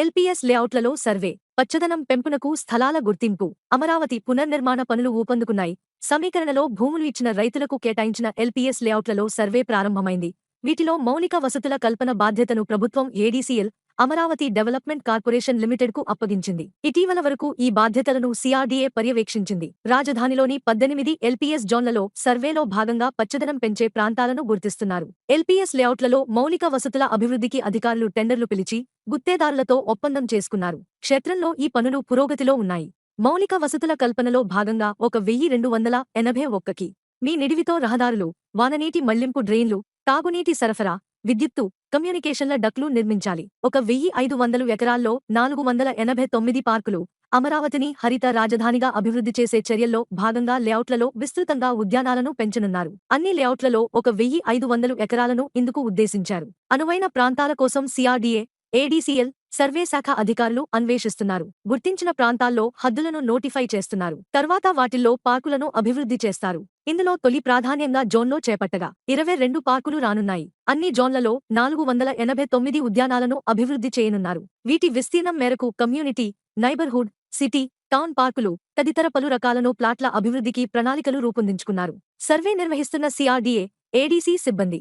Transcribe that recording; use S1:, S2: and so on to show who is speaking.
S1: LPS లేఅవుట్లలో survey పచ్చదనం పెంపునకు స్థలాల గుర్తింపు అమరావతి పునర్నిర్మాణ పనులు ఊపందుకున్నాయి. సమీకరణలో భూములు ఇచ్చిన రైతులకు కేటాయించిన ఎల్పీఎస్ లేఅవుట్లలో సర్వే ప్రారంభమైంది. వీటిలో మౌలిక వసతుల కల్పన బాధ్యతను ప్రభుత్వం ఏడీసీఎల్ అమరావతి డెవలప్మెంట్ కార్పొరేషన్ లిమిటెడ్కు అప్పగించింది. ఇటీవల వరకు ఈ బాధ్యతలను సిఆర్డీఏ పర్యవేక్షించింది. రాజధానిలోని పద్దెనిమిది ఎల్పీఎస్ జోన్లలో సర్వేలో భాగంగా పచ్చదనం పెంచే ప్రాంతాలను గుర్తిస్తున్నారు. ఎల్పీఎస్ లేఅవుట్లలో మౌలిక వసతుల అభివృద్ధికి అధికారులు టెండర్లు పిలిచి గుత్తేదారులతో ఒప్పందం చేసుకున్నారు. క్షేత్రంలో ఈ పనులు పురోగతిలో ఉన్నాయి. మౌలిక వసతుల కల్పనలో భాగంగా ఒక వెయ్యి రెండు వందల ఎనభై ఒక్కకి మీ నిడివితో రహదారులు వాననీటి మళ్ళింపు డ్రైన్లు తాగునీటి సరఫరా విద్యుత్తు కమ్యూనికేషన్ల డక్లు నిర్మించాలి. ఒక వెయ్యి ఐదు వందలు ఎకరాల్లో నాలుగు వందల ఎనభై తొమ్మిది పార్కులు అమరావతిని హరిత రాజధానిగా అభివృద్ధి చేసే చర్యల్లో భాగంగా లేఅవుట్లలో విస్తృతంగా ఉద్యానాలను పెంచనున్నారు. అన్ని లేఅవుట్లలో ఒక వెయ్యి ఐదు వందలు ఎకరాలను ఇందుకు ఉద్దేశించారు. అనువైన ప్రాంతాల కోసం సిఆర్డీఏ ఏడీసీఎల్ సర్వే శాఖ అధికారులు అన్వేషిస్తున్నారు. గుర్తించిన ప్రాంతాల్లో హద్దులను నోటిఫై చేస్తున్నారు. తర్వాత వాటిల్లో పార్కులను అభివృద్ధి చేస్తారు. ఇందులో తొలి ప్రాధాన్యంగా జోన్లో చేపట్టగా ఇరవై రెండు పార్కులు రానున్నాయి. అన్ని జోన్లలో నాలుగు వందల ఎనభై తొమ్మిది ఉద్యానాలను అభివృద్ధి చేయనున్నారు. వీటి విస్తీర్ణం మేరకు కమ్యూనిటీ నైబర్హుడ్ సిటీ టౌన్ పార్కులు తదితర పలు రకాలను ప్లాట్ల అభివృద్ధికి ప్రణాళికలు రూపొందించుకున్నారు. సర్వే నిర్వహిస్తున్న సిఆర్డీఏ ఏడీసీ సిబ్బంది.